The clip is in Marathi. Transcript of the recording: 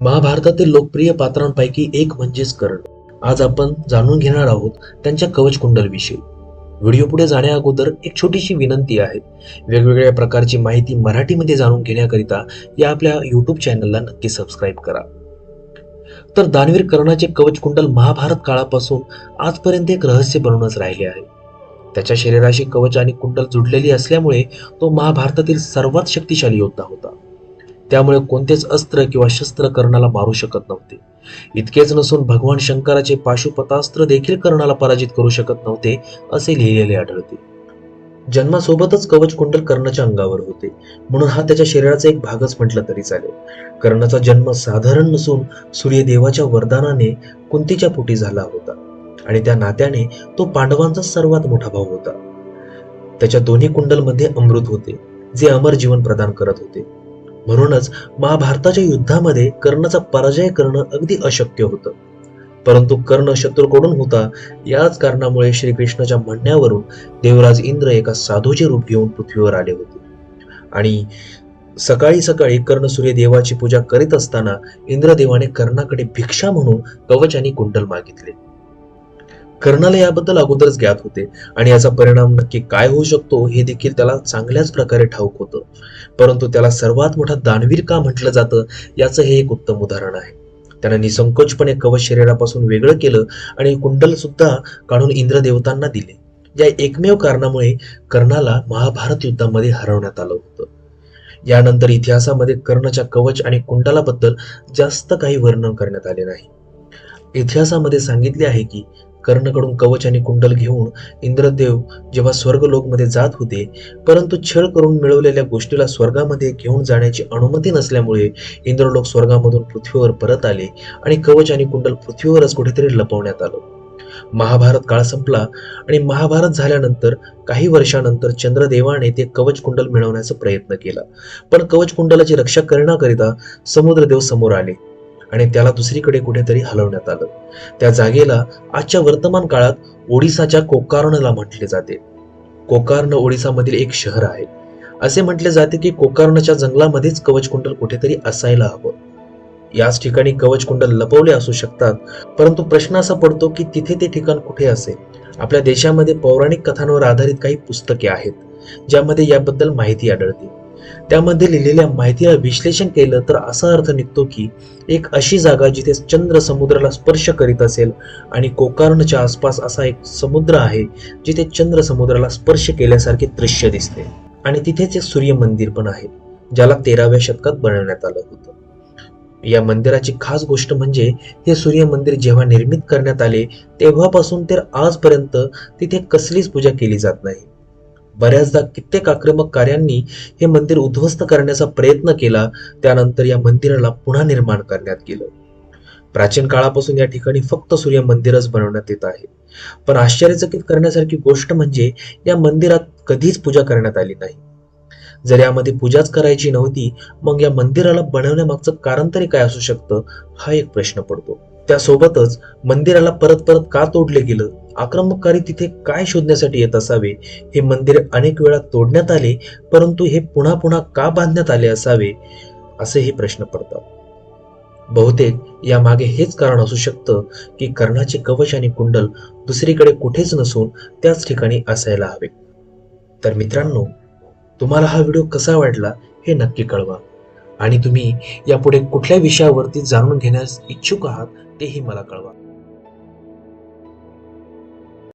महाभारतातील लोकप्रिय पात्रांपैकी एक म्हणजेच कर्ण. आज आपण जाणून घेणार आहोत त्यांच्या कवच कुंडलविषयी. व्हिडिओ पुढे जाण्या अगोदर एक छोटीशी विनंती आहे. वेगवेगळ्या प्रकारची माहिती मराठीमध्ये जाणून घेण्याकरिता या आपल्या युट्यूब चॅनलला नक्की सबस्क्राईब करा. तर दानवीर कर्णाचे कवच कुंडल महाभारत काळापासून आजपर्यंत एक रहस्य बनूनच राहिले आहे. त्याच्या शरीराशी कवच आणि कुंडल जुडलेली असल्यामुळे तो महाभारतातील सर्वात शक्तिशाली योद्धा होता. त्यामुळे कोणतेच अस्त्र किंवा शस्त्र कर्णाला मारू शकत नव्हते. इतकेच नसून भगवान शंकराचे पाशुपतास्त्र देखील कर्णाला पराजित करू शकत नव्हते असे लिहिलेले आढळते. जन्मासोबतच कवच कुंडल कर्णाच्या अंगावर होते. म्हणून हा त्याच्या शरीराचा एक भागच म्हटला तरी चालेल. कर्णाचा जन्म साधारण नसून सूर्यदेवाच्या वरदानाने कुंतीच्या पोटी झाला होता. आणि त्या नात्याने तो पांडवांचा सर्वात मोठा भाऊ होता. त्याच्या दोन्ही कुंडलमध्ये अमृत होते जे अमर जीवन प्रदान करत होते. म्हणूनच महाभारताच्या युद्धामध्ये कर्णाचा पराजय करणं अगदी अशक्य होतं. परंतु कर्ण शत्रूकडून होता याच कारणामुळे श्रीकृष्णाच्या म्हणण्यावरून देवराज इंद्र एका साधूचे रूप घेऊन पृथ्वीवर आले होते. आणि सकाळी सकाळी कर्ण सूर्यदेवाची पूजा करीत असताना इंद्रदेवाने कर्णाकडे भिक्षा म्हणून कवच आणि कुंडल मागितले. कर्णाला याबद्दल अगोदरच ज्ञात होते. आणि याचा परिणाम नक्की काय होऊ शकतो हे देखील त्याला चांगल्याच प्रकारे ठाऊक होतं. परंतु त्याला सर्वात मोठा दानवीर का म्हटलं जातं याचं हे एक उत्तम उदाहरण आहे. त्यानं निसंकोचपणे कवच शरीरापासून वेगळं केलं आणि कुंडल सुद्धा काढून इंद्रदेवतांना दिले. या एकमेव कारणामुळे कर्णाला महाभारत युद्धामध्ये हरवण्यात आलं होतं. यानंतर इतिहासामध्ये कर्णाच्या कवच आणि कुंडलाबद्दल जास्त काही वर्णन करण्यात आले नाही. इतिहासामध्ये सांगितले आहे की कर्णकडून कवच आणि कुंडल घेऊन इंद्रदेव जेव्हा स्वर्गलोकमध्ये जात होते परंतु छळ करून मिळवलेल्या गोष्टीला स्वर्गामध्ये घेऊन जाण्याची अनुमती नसल्यामुळे इंद्रलोक स्वर्गामधून पृथ्वीवर परत आले आणि कवच आणि कुंडल पृथ्वीवरच कुठेतरी लपवण्यात आलं. महाभारत काळ संपला आणि महाभारत झाल्यानंतर काही वर्षानंतर चंद्रदेवाने ते कवच कुंडल मिळवण्याचा प्रयत्न केला. पण कवच कुंडलाची रक्षा करण्याकरिता समुद्रदेव समोर आले. आणि त्याला दुसरीकडे कुठेतरी हलवण्यात आलं. त्या जागेला आजच्या वर्तमान काळात ओडिसाच्या कोकार्णला म्हटले जाते. कोकार्ण ओडिसामधील एक शहर आहे. असे म्हटले जाते की कोकार्णच्या जंगलामध्येच कवचकुंडल कुठेतरी असायला हवं. याच ठिकाणी कवचकुंडल लपवले असू शकतात परंतु प्रश्न असा पडतो की तिथे ते ठिकाण कुठे असेल आपल्या देशामध्ये पौराणिक कथांवर आधारित काही पुस्तके आहेत ज्यामध्ये याबद्दल माहिती आढळते. त्यामध्ये लिहिलेल्या माहितीला विश्लेषण केलं तर असा अर्थ निघतो की एक अशी जागा जिथे चंद्र समुद्राला स्पर्श करीत असेल आणि कोकारणच्या आसपास असा एक समुद्र आहे जिथे चंद्र समुद्राला स्पर्श केल्यासारखे दृश्य दिसते. आणि तिथेच एक सूर्य मंदिर पण आहे ज्याला तेराव्या शतकात बनवण्यात आलं होतं. या मंदिराची खास गोष्ट म्हणजे हे सूर्य मंदिर जेव्हा निर्मित करण्यात आले तेव्हापासून तर आजपर्यंत तिथे कसलीच पूजा केली जात नाही. बऱ्याचदा कित्येक आक्रमक कार्यांनी हे मंदिर उद्ध्वस्त करण्याचा प्रयत्न केला त्यानंतर या मंदिराला पुन्हा निर्माण करण्यात गेलं. प्राचीन काळापासून या ठिकाणी फक्त सूर्य मंदिरच बनवण्यात येत आहे. पण आश्चर्यचकित करण्यासारखी गोष्ट म्हणजे या मंदिरात कधीच पूजा करण्यात आली नाही. जर यामध्ये पूजाच करायची नव्हती मग या मंदिराला बनवण्यामागचं कारण तरी काय असू शकतं हा एक प्रश्न पडतो. त्यासोबतच मंदिराला परत परत का तोडले गेलं? आक्रमककारी तिथे काय शोधण्यासाठी येत असावे? हे मंदिर अनेक वेळा तोडण्यात आले परंतु हे पुन्हा पुन्हा का बांधण्यात आले असावे? असेही प्रश्न पडतात. बहुतेक यामागे हेच कारण असू शकतं की कर्णाचे कवच आणि कुंडल दुसरीकडे कुठेच नसून त्याच ठिकाणी असायला हवे. तर मित्रांनो तुम्हाला हा व्हिडिओ कसा वाटला हे नक्की कळवा. आणि तुम्ही यापुढे कुठल्या विषयावरती जाणून घेण्यास इच्छुक आहात तेही मला कळवा.